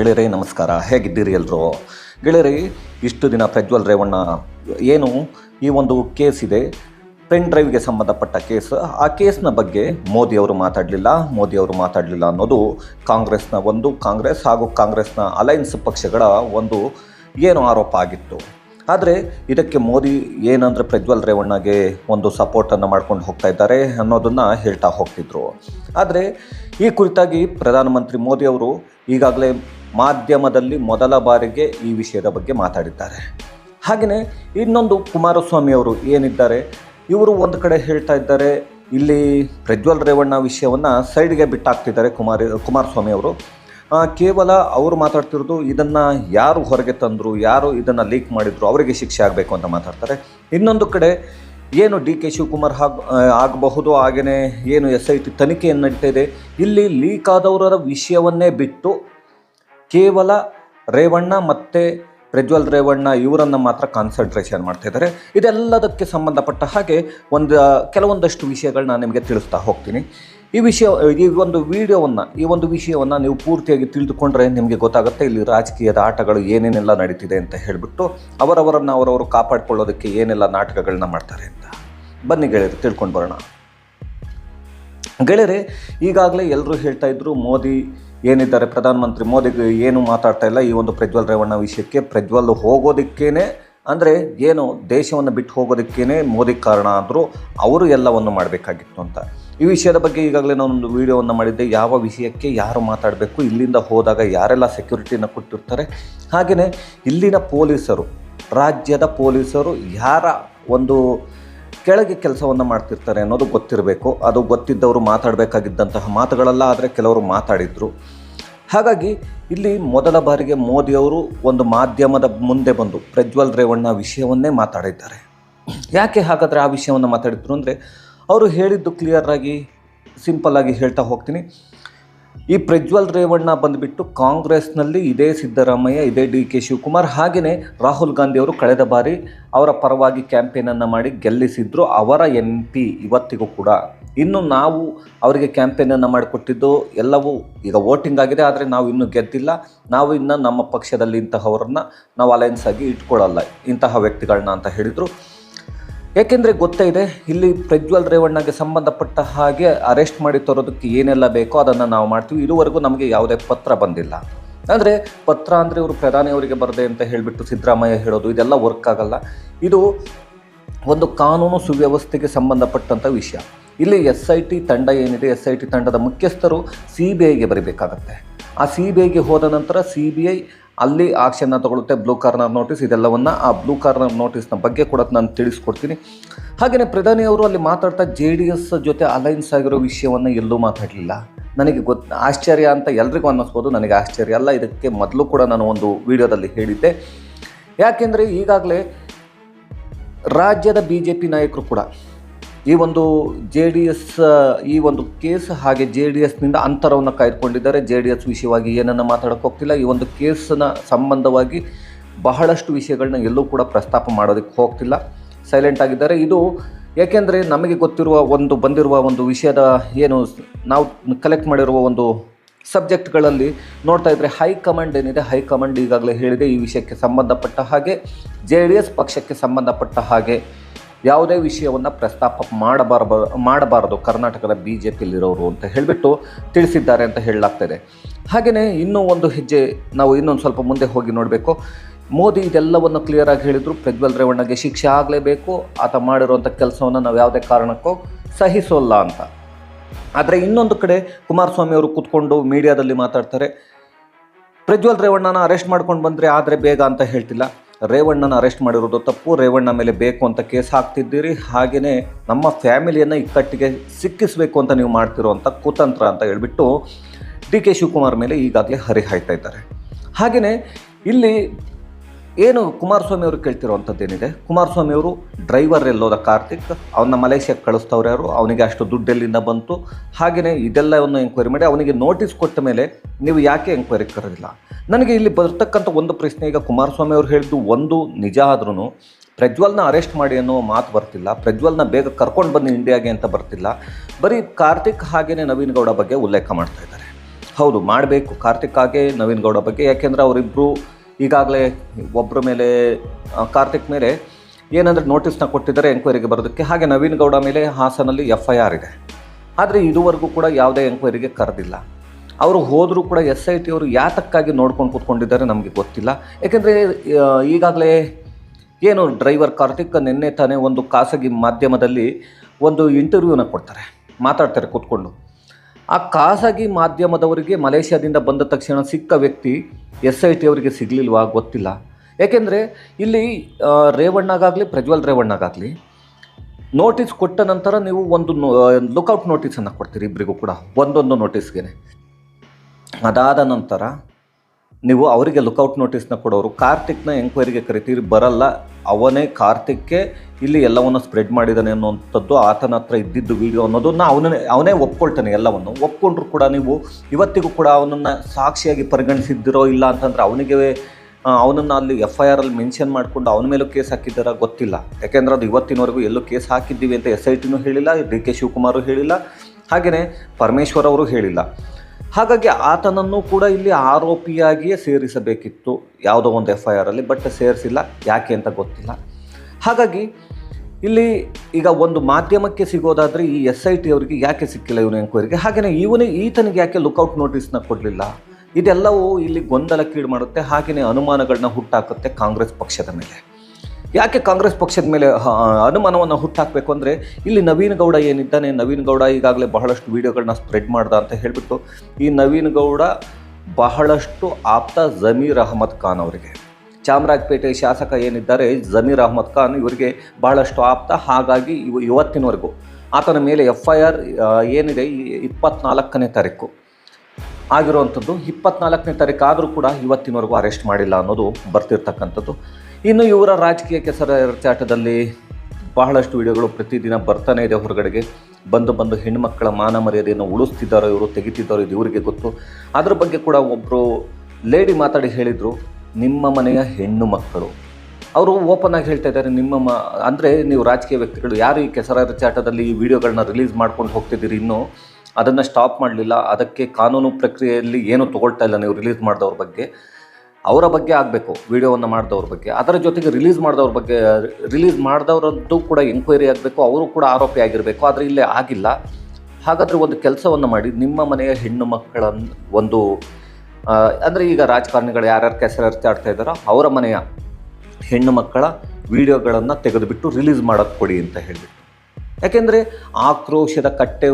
ಗೆಳೆಯರೇ, ನಮಸ್ಕಾರ. ಹೇಗಿದ್ದೀರಿ ಎಲ್ಲರೂ ಗೆಳೆಯರೇ, ಇಷ್ಟು ದಿನ ಪ್ರಜ್ವಲ್ ರೇವಣ್ಣ ಏನು ಈ ಒಂದು ಕೇಸ್ ಇದೆ. ಪೆನ್ ಡ್ರೈವ್ಗೆ ಸಂಬಂಧಪಟ್ಟ ಕೇಸ್. ಆ ಕೇಸ್ನ ಬಗ್ಗೆ ಮೋದಿಯವರು ಮಾತಾಡಲಿಲ್ಲ. ಮೋದಿಯವರು ಮಾತಾಡಲಿಲ್ಲ ಅನ್ನೋದು ಕಾಂಗ್ರೆಸ್ನ ಒಂದು ಕಾಂಗ್ರೆಸ್ ಹಾಗೂ ಕಾಂಗ್ರೆಸ್ನ ಅಲೈನ್ಸ್ ಪಕ್ಷಗಳ ಒಂದು ಏನು ಆರೋಪ ಆಗಿತ್ತು. ಆದರೆ ಇದಕ್ಕೆ ಮೋದಿ ಏನಂದರೆ ಪ್ರಜ್ವಲ್ ರೇವಣ್ಣಗೆ ಒಂದು ಸಪೋರ್ಟನ್ನು ಮಾಡ್ಕೊಂಡು ಹೋಗ್ತಾ ಇದ್ದಾರೆ ಅನ್ನೋದನ್ನು ಹೇಳ್ತಾ ಹೋಗ್ತಿದ್ರು. ಆದರೆ ಈ ಕುರಿತಾಗಿ ಪ್ರಧಾನಮಂತ್ರಿ ಮೋದಿಯವರು ಈಗಾಗಲೇ ಮಾಧ್ಯಮದಲ್ಲಿ ಮೊದಲ ಬಾರಿಗೆ ಈ ವಿಷಯದ ಬಗ್ಗೆ ಮಾತಾಡಿದ್ದಾರೆ. ಹಾಗೆಯೇ ಇನ್ನೊಂದು ಕುಮಾರಸ್ವಾಮಿ ಅವರು ಏನಿದ್ದಾರೆ, ಇವರು ಒಂದು ಕಡೆ ಹೇಳ್ತಾ ಇದ್ದಾರೆ, ಇಲ್ಲಿ ಪ್ರಜ್ವಲ್ ರೇವಣ್ಣ ವಿಷಯವನ್ನು ಸೈಡ್ಗೆ ಬಿಟ್ಟಾಕ್ತಿದ್ದಾರೆ ಕುಮಾರಿ, ಕುಮಾರಸ್ವಾಮಿ ಅವರು. ಕೇವಲ ಅವರು ಮಾತಾಡ್ತಿರೋದು ಇದನ್ನು ಯಾರು ಹೊರಗೆ ತಂದರು, ಯಾರು ಇದನ್ನು ಲೀಕ್ ಮಾಡಿದ್ರು, ಅವರಿಗೆ ಶಿಕ್ಷೆ ಆಗಬೇಕು ಅಂತ ಮಾತಾಡ್ತಾರೆ. ಇನ್ನೊಂದು ಕಡೆ ಏನು ಡಿ ಕೆ ಶಿವಕುಮಾರ್ ಹಾಗ ಆಗಬಹುದು ಹಾಗೆಯೇ ಏನು ಎಸ್ ಐ ಟಿ ತನಿಖೆಯನ್ನು ನಡೀತಾ ಇದೆ ಇಲ್ಲಿ ಲೀಕ್ ಆದವರ ವಿಷಯವನ್ನೇ ಬಿಟ್ಟು ಕೇವಲ ರೇವಣ್ಣ ಮತ್ತು ಪ್ರಜ್ವಲ್ ರೇವಣ್ಣ ಇವರನ್ನು ಮಾತ್ರ ಕಾನ್ಸಂಟ್ರೇಷನ್ ಮಾಡ್ತಾ ಇದ್ದಾರೆ. ಇದೆಲ್ಲದಕ್ಕೆ ಸಂಬಂಧಪಟ್ಟ ಹಾಗೆ ಒಂದು ಕೆಲವೊಂದಷ್ಟು ವಿಷಯಗಳನ್ನ ನಿಮಗೆ ತಿಳಿಸ್ತಾ ಹೋಗ್ತೀನಿ. ಈ ವಿಷಯ, ಈ ಒಂದು ವಿಡಿಯೋವನ್ನು, ಈ ಒಂದು ವಿಷಯವನ್ನು ನೀವು ಪೂರ್ತಿಯಾಗಿ ತಿಳಿದುಕೊಂಡ್ರೆ ನಿಮಗೆ ಗೊತ್ತಾಗುತ್ತೆ ಇಲ್ಲಿ ರಾಜಕೀಯದ ಆಟಗಳು ಏನೇನೆಲ್ಲ ನಡೀತಿದೆ ಅಂತ ಹೇಳಿಬಿಟ್ಟು ಅವರವರನ್ನು ಅವರವರು ಕಾಪಾಡಿಕೊಳ್ಳೋದಕ್ಕೆ ಏನೆಲ್ಲ ನಾಟಕಗಳನ್ನ ಮಾಡ್ತಾರೆ ಅಂತ. ಬನ್ನಿ ಗೆಳೆಯರು, ತಿಳ್ಕೊಂಡು ಬರೋಣ. ಗೆಳೆಯರೆ, ಈಗಾಗಲೇ ಎಲ್ಲರೂ ಹೇಳ್ತಾ ಇದ್ರು ಮೋದಿ ಏನಿದ್ದಾರೆ? ಪ್ರಧಾನಮಂತ್ರಿ ಮೋದಿಗೆ ಏನು ಮಾತಾಡ್ತಾ ಇಲ್ಲ ಈ ಒಂದು ಪ್ರಜ್ವಲ್ ರೇವಣ್ಣ ವಿಷಯಕ್ಕೆ. ಪ್ರಜ್ವಲ್ ಹೋಗೋದಕ್ಕೇನೆ, ಅಂದರೆ ಏನು ದೇಶವನ್ನು ಬಿಟ್ಟು ಹೋಗೋದಕ್ಕೇನೆ ಮೋದಿ ಕಾರಣ ಆದರೂ ಅವರು ಎಲ್ಲವನ್ನು ಮಾಡಬೇಕಾಗಿತ್ತು ಅಂತ. ಈ ವಿಷಯದ ಬಗ್ಗೆ ಈಗಾಗಲೇ ನಾನೊಂದು ವಿಡಿಯೋವನ್ನು ಮಾಡಿದ್ದೆ. ಯಾವ ವಿಷಯಕ್ಕೆ ಯಾರು ಮಾತಾಡಬೇಕು? ಇಲ್ಲಿಂದ ಹೋದಾಗ ಯಾರೆಲ್ಲ ಸೆಕ್ಯೂರಿಟಿನ ಕೊಟ್ಟಿರ್ತಾರೆ? ಹಾಗೆಯೇ ಇಲ್ಲಿನ ಪೊಲೀಸರು, ರಾಜ್ಯದ ಪೊಲೀಸರು ಯಾರ ಒಂದು ಕೆಳಗೆ ಕೆಲಸವನ್ನು ಮಾಡ್ತಿರ್ತಾರೆ ಅನ್ನೋದು ಗೊತ್ತಿರಬೇಕು. ಅದು ಗೊತ್ತಿದ್ದವರು ಮಾತಾಡಬೇಕಾಗಿದ್ದಂತಹ ಮಾತುಗಳಲ್ಲ, ಆದರೆ ಕೆಲವರು ಮಾತಾಡಿದರು. ಹಾಗಾಗಿ ಇಲ್ಲಿ ಮೊದಲ ಬಾರಿಗೆ ಮೋದಿಯವರು ಒಂದು ಮಾಧ್ಯಮದ ಮುಂದೆ ಬಂದು ಪ್ರಜ್ವಲ್ ರೇವಣ್ಣ ವಿಷಯವನ್ನೇ ಮಾತಾಡಿದ್ದಾರೆ. ಯಾಕೆ ಹಾಗಾದರೆ ಆ ವಿಷಯವನ್ನು ಮಾತಾಡಿದ್ರು ಅಂದರೆ, ಅವರು ಹೇಳಿದ್ದು ಕ್ಲಿಯರಾಗಿ ಸಿಂಪಲ್ಲಾಗಿ ಹೇಳ್ತಾ ಹೋಗ್ತೀನಿ. ಈ ಪ್ರಜ್ವಲ್ ರೇವಣ್ಣ ಬಂದುಬಿಟ್ಟು ಕಾಂಗ್ರೆಸ್ನಲ್ಲಿ ಇದೇ ಸಿದ್ದರಾಮಯ್ಯ, ಇದೇ ಡಿ ಕೆ ಶಿವಕುಮಾರ್ ಹಾಗೆಯೇ ರಾಹುಲ್ ಗಾಂಧಿ ಅವರು ಕಳೆದ ಬಾರಿ ಅವರ ಪರವಾಗಿ ಕ್ಯಾಂಪೇನನ್ನು ಮಾಡಿ ಗೆಲ್ಲಿಸಿದ್ರು ಅವರ ಎಂ ಪಿ ಇವತ್ತಿಗೂ ಕೂಡ. ಇನ್ನು ನಾವು ಅವರಿಗೆ ಕ್ಯಾಂಪೇನನ್ನು ಮಾಡಿಕೊಟ್ಟಿದ್ದು ಎಲ್ಲವೂ ಈಗ ವೋಟಿಂಗ್ ಆಗಿದೆ, ಆದರೆ ನಾವು ಇನ್ನೂ ಗೆದ್ದಿಲ್ಲ. ನಾವು ಇನ್ನು ನಮ್ಮ ಪಕ್ಷದಲ್ಲಿ ಇಂತಹವರನ್ನು ನಾವು ಅಲಯನ್ಸ್ ಆಗಿ ಇಟ್ಕೊಳ್ಳಲ್ಲ ಇಂತಹ ವ್ಯಕ್ತಿಗಳನ್ನ ಅಂತ ಹೇಳಿದರು. ಏಕೆಂದರೆ ಗೊತ್ತೇ ಇದೆ, ಇಲ್ಲಿ ಪ್ರಜ್ವಲ್ ರೇವಣ್ಣಗೆ ಸಂಬಂಧಪಟ್ಟ ಹಾಗೆ ಅರೆಸ್ಟ್ ಮಾಡಿ ತರೋದಕ್ಕೆ ಏನೆಲ್ಲ ಬೇಕೋ ಅದನ್ನು ನಾವು ಮಾಡ್ತೀವಿ. ಇದುವರೆಗೂ ನಮಗೆ ಯಾವುದೇ ಪತ್ರ ಬಂದಿಲ್ಲ. ಅಂದರೆ ಪತ್ರ ಅಂದರೆ ಇವರು ಪ್ರಧಾನಿಯವರಿಗೆ ಬರದೆ ಅಂತ ಹೇಳಿಬಿಟ್ಟು ಸಿದ್ದರಾಮಯ್ಯ ಹೇಳೋದು, ಇದೆಲ್ಲ ವರ್ಕ್ ಆಗಲ್ಲ. ಇದು ಒಂದು ಕಾನೂನು ಸುವ್ಯವಸ್ಥೆಗೆ ಸಂಬಂಧಪಟ್ಟಂಥ ವಿಷಯ. ಇಲ್ಲಿ ಎಸ್ ಐ ಟಿ ತಂಡ ಏನಿದೆ, ಎಸ್ ಐ ಟಿ ತಂಡದ ಮುಖ್ಯಸ್ಥರು ಸಿ ಬಿ ಐಗೆ ಬರೀಬೇಕಾಗತ್ತೆ. ಆ ಸಿ ಬಿ ಐಗೆ ಹೋದ ನಂತರ ಸಿ ಬಿ ಐ ಅಲ್ಲಿ ಆಕ್ಷನ್ನ ತೊಗೊಳುತ್ತೆ ಬ್ಲೂ ಕಾರ್ನರ್ ನೋಟಿಸ್ ಇದೆಲ್ಲವನ್ನು ಆ ಬ್ಲೂ ಕಾರ್ನರ್ ನೋಟಿಸ್ನ ಬಗ್ಗೆ ಕೂಡ ನಾನು ತಿಳಿಸ್ಕೊಡ್ತೀನಿ. ಹಾಗೆಯೇ ಪ್ರಧಾನಿಯವರು ಅಲ್ಲಿ ಮಾತಾಡ್ತಾ ಜೆ ಡಿ ಎಸ್ ಜೊತೆ ಅಲೈನ್ಸ್ ಆಗಿರೋ ವಿಷಯವನ್ನು ಎಲ್ಲೂ ಮಾತಾಡಲಿಲ್ಲ. ನನಗೆ ಗೊತ್ತು ಆಶ್ಚರ್ಯ ಅಂತ ಎಲ್ರಿಗೂ ಅನ್ನಿಸ್ಬೋದು, ನನಗೆ ಆಶ್ಚರ್ಯ ಅಲ್ಲ. ಇದಕ್ಕೆ ಮೊದಲು ಕೂಡ ನಾನು ಒಂದು ವಿಡಿಯೋದಲ್ಲಿ ಹೇಳಿದ್ದೆ. ಯಾಕೆಂದರೆ ಈಗಾಗಲೇ ರಾಜ್ಯದ ಬಿ ಜೆ ಪಿ ನಾಯಕರು ಕೂಡ ಈ ಒಂದು ಜೆ ಡಿ ಎಸ್, ಈ ಒಂದು ಕೇಸ್ ಹಾಗೆ ಜೆ ಡಿ ಎಸ್ನಿಂದ ಅಂತರವನ್ನು ಕಾಯ್ದುಕೊಂಡಿದ್ದಾರೆ. ಜೆ ಡಿ ಎಸ್ ವಿಷಯವಾಗಿ ಏನನ್ನು ಮಾತಾಡೋಕ್ಕೆ ಹೋಗ್ತಿಲ್ಲ. ಈ ಒಂದು ಕೇಸನ್ನ ಸಂಬಂಧವಾಗಿ ಬಹಳಷ್ಟು ವಿಷಯಗಳನ್ನ ಎಲ್ಲೂ ಕೂಡ ಪ್ರಸ್ತಾಪ ಮಾಡೋದಕ್ಕೆ ಹೋಗ್ತಿಲ್ಲ. ಸೈಲೆಂಟ್ ಆಗಿದ್ದಾರೆ. ಇದು ಏಕೆಂದರೆ ನಮಗೆ ಗೊತ್ತಿರುವ ಒಂದು, ಬಂದಿರುವ ಒಂದು ವಿಷಯದ ಏನು, ನಾವು ಕಲೆಕ್ಟ್ ಮಾಡಿರುವ ಒಂದು ಸಬ್ಜೆಕ್ಟ್ಗಳಲ್ಲಿ ನೋಡ್ತಾ ಇದ್ದರೆ ಹೈಕಮಾಂಡ್ ಏನಿದೆ, ಹೈಕಮಾಂಡ್ ಈಗಾಗಲೇ ಹೇಳಿದೆ ಈ ವಿಷಯಕ್ಕೆ ಸಂಬಂಧಪಟ್ಟ ಹಾಗೆ, ಜೆ ಡಿ ಎಸ್ ಪಕ್ಷಕ್ಕೆ ಸಂಬಂಧಪಟ್ಟ ಹಾಗೆ ಯಾವುದೇ ವಿಷಯವನ್ನು ಪ್ರಸ್ತಾಪ ಮಾಡಬಾರ್ಬ, ಮಾಡಬಾರದು. ಕರ್ನಾಟಕದ ಬಿ ಜೆ ಪಿಯಲ್ಲಿರೋರು ಅಂತ ಹೇಳಿಬಿಟ್ಟು ತಿಳಿಸಿದ್ದಾರೆ ಅಂತ ಹೇಳಲಾಗ್ತದೆ ಹಾಗೆಯೇ ಇನ್ನೂ ಒಂದು ಹೆಜ್ಜೆ ನಾವು ಇನ್ನೊಂದು ಸ್ವಲ್ಪ ಮುಂದೆ ಹೋಗಿ ನೋಡಬೇಕು. ಮೋದಿ ಇದೆಲ್ಲವನ್ನು ಕ್ಲಿಯರಾಗಿ ಹೇಳಿದರು. ಪ್ರಜ್ವಲ್ ರೇವಣ್ಣಗೆ ಶಿಕ್ಷೆ ಆಗಲೇಬೇಕು. ಆತ ಮಾಡಿರುವಂಥ ಕೆಲಸವನ್ನು ನಾವು ಯಾವುದೇ ಕಾರಣಕ್ಕೂ ಸಹಿಸೋಲ್ಲ ಅಂತ. ಆದರೆ ಇನ್ನೊಂದು ಕಡೆ ಕುಮಾರಸ್ವಾಮಿ ಅವರು ಕೂತ್ಕೊಂಡು ಮೀಡಿಯಾದಲ್ಲಿ ಮಾತಾಡ್ತಾರೆ. ಪ್ರಜ್ವಲ್ ರೇವಣ್ಣನ ಅರೆಸ್ಟ್ ಮಾಡ್ಕೊಂಡು ಬಂದರೆ ಆದರೆ ಬೇಗ ಅಂತ ಹೇಳ್ತಿಲ್ಲ. ರೇವಣ್ಣನ ಅರೆಸ್ಟ್ ಮಾಡಿರೋದು ತಪ್ಪು, ರೇವಣ್ಣ ಮೇಲೆ ಬೇಕು ಅಂತ ಕೇಸ್ ಹಾಕ್ತಿದ್ದೀರಿ ಹಾಗೆಯೇ ನಮ್ಮ ಫ್ಯಾಮಿಲಿಯನ್ನು ಇಕ್ಕಟ್ಟಿಗೆ ಸಿಕ್ಕಿಸಬೇಕು ಅಂತ ನೀವು ಮಾಡ್ತಿರೋ ಅಂತ ಕುತಂತ್ರ ಅಂತ ಹೇಳಿಬಿಟ್ಟು ಡಿ ಕೆ ಶಿವಕುಮಾರ್ ಮೇಲೆ ಈಗಾಗಲೇ ಹರಿಹಾಯ್ತಾ ಇದ್ದಾರೆ. ಹಾಗೆಯೇ ಇಲ್ಲಿ ಏನು ಕುಮಾರಸ್ವಾಮಿ ಅವರು ಕೇಳ್ತಿರುವಂಥದ್ದು ಏನಿದೆ ಕುಮಾರಸ್ವಾಮಿ ಅವರು ಡ್ರೈವರ್ ಎಲ್ಲೋದ ಕಾರ್ತಿಕ್ ಅವನ್ನ ಮಲೇಷ್ಯಾಕ್ಕೆ ಕಳಿಸ್ತವ್ರು ಯಾರು? ಅವನಿಗೆ ಅಷ್ಟು ದುಡ್ಡು ಎಲ್ಲಿಂದ ಬಂತು ಹಾಗೆಯೇ ಇದೆಲ್ಲವನ್ನು ಎಂಕ್ವೈರಿ ಮಾಡಿ ಅವನಿಗೆ ನೋಟಿಸ್ ಕೊಟ್ಟ ಮೇಲೆ ನೀವು ಯಾಕೆ ಎಂಕ್ವೈರಿ ಕರೋದಿಲ್ಲ? ನನಗೆ ಇಲ್ಲಿ ಬರ್ತಕ್ಕಂಥ ಒಂದು ಪ್ರಶ್ನೆ, ಈಗ ಕುಮಾರಸ್ವಾಮಿ ಅವರು ಹೇಳಿದ್ದು ಒಂದು ನಿಜ ಆದ್ರೂ ಪ್ರಜ್ವಲ್ನ ಅರೆಸ್ಟ್ ಮಾಡಿ ಅನ್ನೋ ಮಾತು ಬರ್ತಿಲ್ಲ. ಪ್ರಜ್ವಲ್ನ ಬೇಗ ಕರ್ಕೊಂಡು ಬನ್ನಿ ಇಂಡಿಯಾಗೆ ಅಂತ ಬರ್ತಿಲ್ಲ. ಬರೀ ಕಾರ್ತಿಕ್ ಹಾಗೆಯೇ ನವೀನ್ ಗೌಡ ಬಗ್ಗೆ ಉಲ್ಲೇಖ ಮಾಡ್ತಾ ಇದ್ದಾರೆ. ಹೌದು, ಮಾಡಬೇಕು. ಕಾರ್ತಿಕ್ ಹಾಗೆ ನವೀನ್ ಗೌಡ ಬಗ್ಗೆ, ಯಾಕೆಂದರೆ ಅವರಿಬ್ಬರು ಈಗಾಗಲೇ ಒಬ್ಬರ ಮೇಲೆ ಕಾರ್ತಿಕ್ ಮೇಲೆ ಏನಂದರೆ ನೋಟಿಸ್ನ ಕೊಟ್ಟಿದ್ದಾರೆ ಎಂಕ್ವೈರಿಗೆ ಬರೋದಕ್ಕೆ. ಹಾಗೆ ನವೀನ್ ಗೌಡ ಮೇಲೆ ಹಾಸನಲ್ಲಿ ಎಫ್ ಐ ಆರ್ ಇದೆ. ಆದರೆ ಇದುವರೆಗೂ ಕೂಡ ಯಾವುದೇ ಎಂಕ್ವೈರಿಗೆ ಕರೆದಿಲ್ಲ. ಅವರು ಹೋದರೂ ಕೂಡ ಎಸ್ ಐ ಟಿ ಅವರು ಯಾತಕ್ಕಾಗಿ ನೋಡ್ಕೊಂಡು ಕೂತ್ಕೊಂಡಿದ್ದಾರೆ ನಮಗೆ ಗೊತ್ತಿಲ್ಲ. ಏಕೆಂದರೆ ಈಗಾಗಲೇ ಏನು ಡ್ರೈವರ್ ಕಾರ್ತಿಕ್ ನಿನ್ನೆ ತಾನೇ ಒಂದು ಖಾಸಗಿ ಮಾಧ್ಯಮದಲ್ಲಿ ಒಂದು ಇಂಟರ್ವ್ಯೂನ ಕೊಡ್ತಾರೆ. ಮಾತಾಡ್ತಾರೆ ಕೂತ್ಕೊಂಡು. ಆ ಖಾಸಗಿ ಮಾಧ್ಯಮದವರಿಗೆ ಮಲೇಷ್ಯಾದಿಂದ ಬಂದ ತಕ್ಷಣ ಸಿಕ್ಕ ವ್ಯಕ್ತಿ ಎಸ್ ಐ ಟಿ ಅವರಿಗೆ ಸಿಗಲಿಲ್ವಾ ಗೊತ್ತಿಲ್ಲ. ಏಕೆಂದರೆ ಇಲ್ಲಿ ರೇವಣ್ಣಗಾಗಲಿ, ಪ್ರಜ್ವಲ್ ರೇವಣ್ಣಗಾಗಲಿ, ನೋಟಿಸ್ ಕೊಟ್ಟ ನಂತರ ನೀವು ಒಂದು ಲುಕೌಟ್ ನೋಟಿಸನ್ನು ಕೊಡ್ತೀರಿ ಇಬ್ಬರಿಗೂ ಕೂಡ, ಒಂದೊಂದು ನೋಟಿಸ್ಗೆ ಅದಾದ ನಂತರ ನೀವು ಅವರಿಗೆ ಲುಕೌಟ್ ನೋಟಿಸ್ನ ಕೊಡೋರು, ಕಾರ್ತಿಕ್ನ ಎಂಕ್ವೈರಿಗೆ ಕರಿತೀರಿ, ಬರಲ್ಲ, ಅವನೇ ಕಾರ್ತಿಕ್ಗೆ ಇಲ್ಲಿ ಎಲ್ಲವನ್ನು ಸ್ಪ್ರೆಡ್ ಮಾಡಿದ್ದಾನೆ ಅನ್ನುವಂಥದ್ದು ಆತನ ಹತ್ರ ಇದ್ದಿದ್ದು ವಿಡಿಯೋ ಅನ್ನೋದನ್ನ ಅವನೇ ಅವನೇ ಒಪ್ಕೊಳ್ತಾನೆ ಎಲ್ಲವನ್ನು. ಒಪ್ಕೊಂಡ್ರು ಕೂಡ ನೀವು ಇವತ್ತಿಗೂ ಕೂಡ ಅವನನ್ನು ಸಾಕ್ಷಿಯಾಗಿ ಪರಿಗಣಿಸಿದ್ದಿರೋ ಇಲ್ಲ ಅಂತಂದ್ರೆ ಅವನಿಗೆ ಅವನನ್ನು ಅಲ್ಲಿ ಎಫ್ ಐ ಆರಲ್ಲಿ ಮೆನ್ಷನ್ ಮಾಡಿಕೊಂಡು ಅವನ ಮೇಲೂ ಕೇಸ್ ಹಾಕಿದ್ದಾರ ಗೊತ್ತಿಲ್ಲ. ಯಾಕೆಂದ್ರೆ ಅದು ಇವತ್ತಿನವರೆಗೂ ಎಲ್ಲೂ ಕೇಸ್ ಹಾಕಿದ್ದೀವಿ ಅಂತ ಎಸ್ ಐ ಟಿನೂ ಹೇಳಿಲ್ಲ, ಡಿ ಕೆ ಶಿವಕುಮಾರು ಹೇಳಿಲ್ಲ ಹಾಗೆಯೇ ಪರಮೇಶ್ವರ್ ಅವರು ಹೇಳಿಲ್ಲ. ಹಾಗಾಗಿ ಆತನನ್ನು ಕೂಡ ಇಲ್ಲಿ ಆರೋಪಿಯಾಗಿಯೇ ಸೇರಿಸಬೇಕಿತ್ತು. ಯಾವುದೋ ಒಂದು ಎಫ್ ಐ ಆರಲ್ಲಿ ಬಟ್ ಸೇರಿಸಿಲ್ಲ. ಯಾಕೆ ಅಂತ ಗೊತ್ತಿಲ್ಲ. ಹಾಗಾಗಿ ಇಲ್ಲಿ ಈಗ ಒಂದು ಮಾಧ್ಯಮಕ್ಕೆ ಸಿಗೋದಾದರೆ ಈ ಎಸ್ ಐ ಟಿ ಅವರಿಗೆ ಯಾಕೆ ಸಿಕ್ಕಿಲ್ಲ ಇವನು ಎಂಕ್ವೈರಿಗೆ ಹಾಗೆಯೇ ಇವನೇ ಈತನಿಗೆ ಯಾಕೆ ಲುಕೌಟ್ ನೋಟಿಸ್ನ ಕೊಡಲಿಲ್ಲ? ಇದೆಲ್ಲವೂ ಇಲ್ಲಿ ಗೊಂದಲಕ್ಕೀಡು ಮಾಡುತ್ತೆ. ಹಾಗೆಯೇ ಅನುಮಾನಗಳನ್ನ ಹುಟ್ಟಾಕುತ್ತೆ ಕಾಂಗ್ರೆಸ್ ಪಕ್ಷದ ಮೇಲೆ. ಯಾಕೆ ಕಾಂಗ್ರೆಸ್ ಪಕ್ಷದ ಮೇಲೆ ಅನುಮಾನವನ್ನು ಹುಟ್ಟಾಕಬೇಕು ಅಂದರೆ ಇಲ್ಲಿ ನವೀನ್ ಗೌಡ ಏನಿದ್ದಾನೆ, ನವೀನ್ ಗೌಡ ಈಗಾಗಲೇ ಬಹಳಷ್ಟು ವೀಡಿಯೋಗಳನ್ನ ಸ್ಪ್ರೆಡ್ ಮಾಡ್ದ ಅಂತ ಹೇಳಿಬಿಟ್ಟು, ಈ ನವೀನ್ ಗೌಡ ಬಹಳಷ್ಟು ಆಪ್ತ ಜಮೀರ್ ಅಹಮದ್ ಖಾನ್ ಅವರಿಗೆ. ಚಾಮರಾಜಪೇಟೆ ಶಾಸಕ ಏನಿದ್ದಾರೆ, ಜಮೀರ್ ಅಹಮದ್ ಖಾನ್ ಇವರಿಗೆ ಬಹಳಷ್ಟು ಆಪ್ತ, ಹಾಗಾಗಿ ಇವ ಇವತ್ತಿನವರೆಗೂ. ಆತನ ಮೇಲೆ ಎಫ್ ಐ ಆರ್ ಏನಿದೆ ಇಪ್ಪತ್ನಾಲ್ಕನೇ ತಾರೀಕು. ಆಗಿರುವಂಥದ್ದು ಇಪ್ಪತ್ನಾಲ್ಕನೇ ತಾರೀಕು ಆದರೂ ಕೂಡ ಇವತ್ತಿನವರೆಗೂ ಅರೆಸ್ಟ್ ಮಾಡಿಲ್ಲ ಅನ್ನೋದು ಬರ್ತಿರ್ತಕ್ಕಂಥದ್ದು. ಇನ್ನು ಇವರ ರಾಜಕೀಯ ಕೆಸರ ಚಾಟದಲ್ಲಿ ಬಹಳಷ್ಟು ವಿಡಿಯೋಗಳು ಪ್ರತಿದಿನ ಬರ್ತಾನೆ ಇದೆ ಹೊರಗಡೆಗೆ. ಬಂದು ಬಂದು ಹೆಣ್ಮಕ್ಕಳ ಮಾನ ಮರ್ಯಾದೆಯನ್ನು ಉಳಿಸ್ತಿದ್ದಾರೋ, ಇವರು ತೆಗಿತಿದ್ದಾರೋ, ಇದು ಇವರಿಗೆ ಗೊತ್ತು. ಅದ್ರ ಬಗ್ಗೆ ಕೂಡ ಒಬ್ಬರು ಲೇಡಿ ಮಾತಾಡಿ ಹೇಳಿದರು, ನಿಮ್ಮ ಮನೆಯ ಹೆಣ್ಣು ಮಕ್ಕಳು. ಅವರು ಓಪನ್ ಆಗಿ ಹೇಳ್ತಾ ಇದ್ದಾರೆ, ನಿಮ್ಮ ಮ, ಅಂದರೆ ನೀವು ರಾಜಕೀಯ ವ್ಯಕ್ತಿಗಳು, ಯಾರು ಈ ಕೆಸರಾರ ಚಾಟದಲ್ಲಿ ಈ ವಿಡಿಯೋಗಳನ್ನ ರಿಲೀಸ್ ಮಾಡ್ಕೊಂಡು ಹೋಗ್ತಿದ್ದೀರಿ ಇನ್ನೂ? ಅದನ್ನು ಸ್ಟಾಪ್ ಮಾಡಲಿಲ್ಲ. ಅದಕ್ಕೆ ಕಾನೂನು ಪ್ರಕ್ರಿಯೆಯಲ್ಲಿ ಏನು ತೊಗೊಳ್ತಾ ಇಲ್ಲ ನೀವು ರಿಲೀಸ್ ಮಾಡಿದವ್ರ ಬಗ್ಗೆ. ಅವರ ಬಗ್ಗೆ ಆಗಬೇಕು, ವಿಡಿಯೋವನ್ನು ಮಾಡಿದವ್ರ ಬಗ್ಗೆ. ಅದರ ಜೊತೆಗೆ ರಿಲೀಸ್ ಮಾಡಿದವ್ರ ಬಗ್ಗೆ ರಿಲೀಸ್ ಮಾಡಿದವರದ್ದು ಕೂಡ ಎಂಕ್ವೈರಿ ಆಗಬೇಕು, ಅವರು ಕೂಡ ಆರೋಪಿ ಆಗಿರಬೇಕು, ಆದರೆ ಇಲ್ಲೇ ಆಗಿಲ್ಲ. ಹಾಗಾದರೆ ಒಂದು ಕೆಲಸವನ್ನು ಮಾಡಿ, ನಿಮ್ಮ ಮನೆಯ ಹೆಣ್ಣು ಮಕ್ಕಳನ್ನು ಒಂದು ಅಂದರೆ ಈಗ ರಾಜಕಾರಣಿಗಳು ಯಾರ್ಯಾರು ಕೆಸರಾಡ್ತಾ ಇದ್ದಾರೋ ಅವರ ಮನೆಯ ಹೆಣ್ಣು ಮಕ್ಕಳ ವಿಡಿಯೋಗಳನ್ನು ತೆಗೆದುಬಿಟ್ಟು ರಿಲೀಸ್ ಮಾಡೋಕ್ಕೆ ಕೊಡಿ ಅಂತ ಹೇಳಿಬಿಟ್ಟು. ಯಾಕೆಂದರೆ ಆಕ್ರೋಶದ ಕಟ್ಟೆ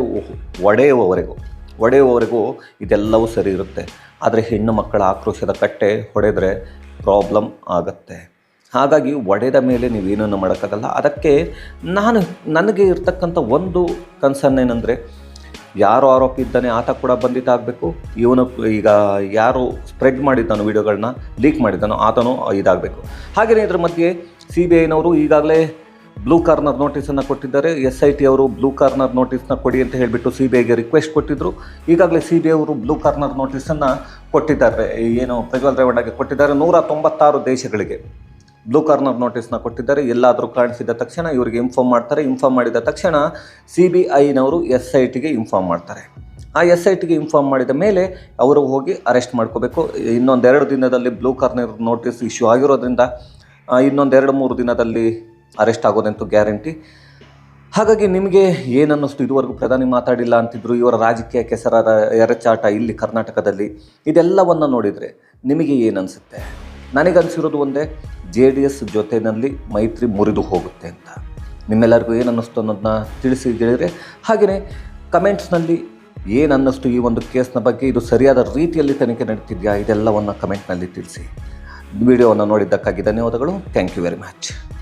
ಒಡೆಯುವವರೆಗೂ ಒಡೆಯುವವರೆಗೂ ಇದೆಲ್ಲವೂ ಸರಿ ಇರುತ್ತೆ. ಆದರೆ ಹೆಣ್ಣು ಮಕ್ಕಳ ಆಕ್ರೋಶದ ಕಟ್ಟೆ ಹೊಡೆದರೆ ಪ್ರಾಬ್ಲಮ್ ಆಗುತ್ತೆ. ಹಾಗಾಗಿ ಒಡೆದ ಮೇಲೆ ನೀವೇನನ್ನು ಮಾಡೋಕ್ಕಾಗಲ್ಲ. ಅದಕ್ಕೆ ನಾನು, ನನಗೆ ಇರ್ತಕ್ಕಂಥ ಒಂದು ಕನ್ಸರ್ನ್ ಏನಂದರೆ, ಯಾರು ಆರೋಪಿ ಇದ್ದಾನೆ ಆತ ಕೂಡ ಬಂದಿದ್ದಾಗಬೇಕು. ಇವನು ಈಗ ಯಾರು ಸ್ಪ್ರೆಡ್ ಮಾಡಿದ್ದಾನೋ ವಿಡಿಯೋಗಳನ್ನ ಲೀಕ್ ಮಾಡಿದ್ದಾನೋ, ಆತನೂ ಇದಾಗಬೇಕು. ಹಾಗೆಯೇ ಇದರ ಮಧ್ಯೆ ಸಿ ಬಿ ಐನವರು ಈಗಾಗಲೇ ಬ್ಲೂ ಕಾರ್ನರ್ ನೋಟಿಸನ್ನು ಕೊಟ್ಟಿದ್ದಾರೆ. ಎಸ್ ಐ ಟಿ ಅವರು ಬ್ಲೂ ಕಾರ್ನರ್ ನೋಟಿಸ್ನ ಕೊಡಿ ಅಂತ ಹೇಳಿಬಿಟ್ಟು ಸಿ ಬಿ ಐಗೆ ರಿಕ್ವೆಸ್ಟ್ ಕೊಟ್ಟಿದ್ದರು ಈಗಾಗಲೇ ಸಿ ಬಿ ಐ ಅವರು ಬ್ಲೂ ಕಾರ್ನರ್ ನೋಟಿಸನ್ನು ಕೊಟ್ಟಿದ್ದಾರೆ. ಏನು ಪ್ರಜ್ವಲ್ ರೇವಣ್ಣಗೆ ಕೊಟ್ಟಿದ್ದಾರೆ. ನೂರ ತೊಂಬತ್ತಾರು ದೇಶಗಳಿಗೆ ಬ್ಲೂ ಕಾರ್ನರ್ ನೋಟಿಸ್ನ ಕೊಟ್ಟಿದ್ದಾರೆ. ಎಲ್ಲಾದರೂ ಕಾಣಿಸಿದ ತಕ್ಷಣ ಇವರಿಗೆ ಇನ್ಫಾರ್ಮ್ ಮಾಡ್ತಾರೆ. ಇನ್ಫಾರ್ಮ್ ಮಾಡಿದ ತಕ್ಷಣ ಸಿ ಬಿ ಐನವರು ಎಸ್ ಐ ಟಿಗೆ ಇನ್ಫಾರ್ಮ್ ಮಾಡ್ತಾರೆ. ಆ ಎಸ್ ಐ ಟಿಗೆ ಇನ್ಫಾರ್ಮ್ ಮಾಡಿದ ಮೇಲೆ ಅವರು ಹೋಗಿ ಅರೆಸ್ಟ್ ಮಾಡ್ಕೋಬೇಕು. ಇನ್ನೊಂದೆರಡು ದಿನದಲ್ಲಿ ಬ್ಲೂ ಕಾರ್ನರ್ ನೋಟಿಸ್ ಇಶ್ಯೂ ಆಗಿರೋದ್ರಿಂದ ಇನ್ನೊಂದೆರಡು ಮೂರು ದಿನದಲ್ಲಿ ಅರೆಸ್ಟ್ ಆಗೋದಂತೂ ಗ್ಯಾರಂಟಿ. ಹಾಗಾಗಿ ನಿಮಗೆ ಏನನ್ನಿಸ್ತು ಇದುವರೆಗೂ ಪ್ರಧಾನಿ ಮಾತಾಡಿಲ್ಲ ಅಂತಿದ್ರು, ಇವರ ರಾಜಕೀಯ ಕೆಸರಾದ ಎರಚಾಟ ಇಲ್ಲಿ ಕರ್ನಾಟಕದಲ್ಲಿ, ಇದೆಲ್ಲವನ್ನು ನೋಡಿದರೆ ನಿಮಗೆ ಏನನ್ಸುತ್ತೆ? ನನಗನ್ಸಿರೋದು ಒಂದೇ, ಜೆ ಡಿ ಎಸ್ ಜೊತೆಯಲ್ಲಿ ಮೈತ್ರಿ ಮುರಿದು ಹೋಗುತ್ತೆ ಅಂತ. ನಿಮ್ಮೆಲ್ಲರಿಗೂ ಏನು ಅನ್ನಿಸ್ತು ಅನ್ನೋದನ್ನ ತಿಳಿಸಿ ಹೇಳಿದರೆ, ಹಾಗೆಯೇ ಕಮೆಂಟ್ಸ್ನಲ್ಲಿ ಏನು ಅನ್ನಿಸ್ತು ಈ ಒಂದು ಕೇಸ್ನ ಬಗ್ಗೆ ಇದು ಸರಿಯಾದ ರೀತಿಯಲ್ಲಿ ತನಿಖೆ ನಡೀತಿದೆಯಾ, ಇದೆಲ್ಲವನ್ನು ಕಮೆಂಟ್ನಲ್ಲಿ ತಿಳಿಸಿ. ವಿಡಿಯೋವನ್ನು ನೋಡಿದ್ದಕ್ಕಾಗಿ ಧನ್ಯವಾದಗಳು. Thank you very much.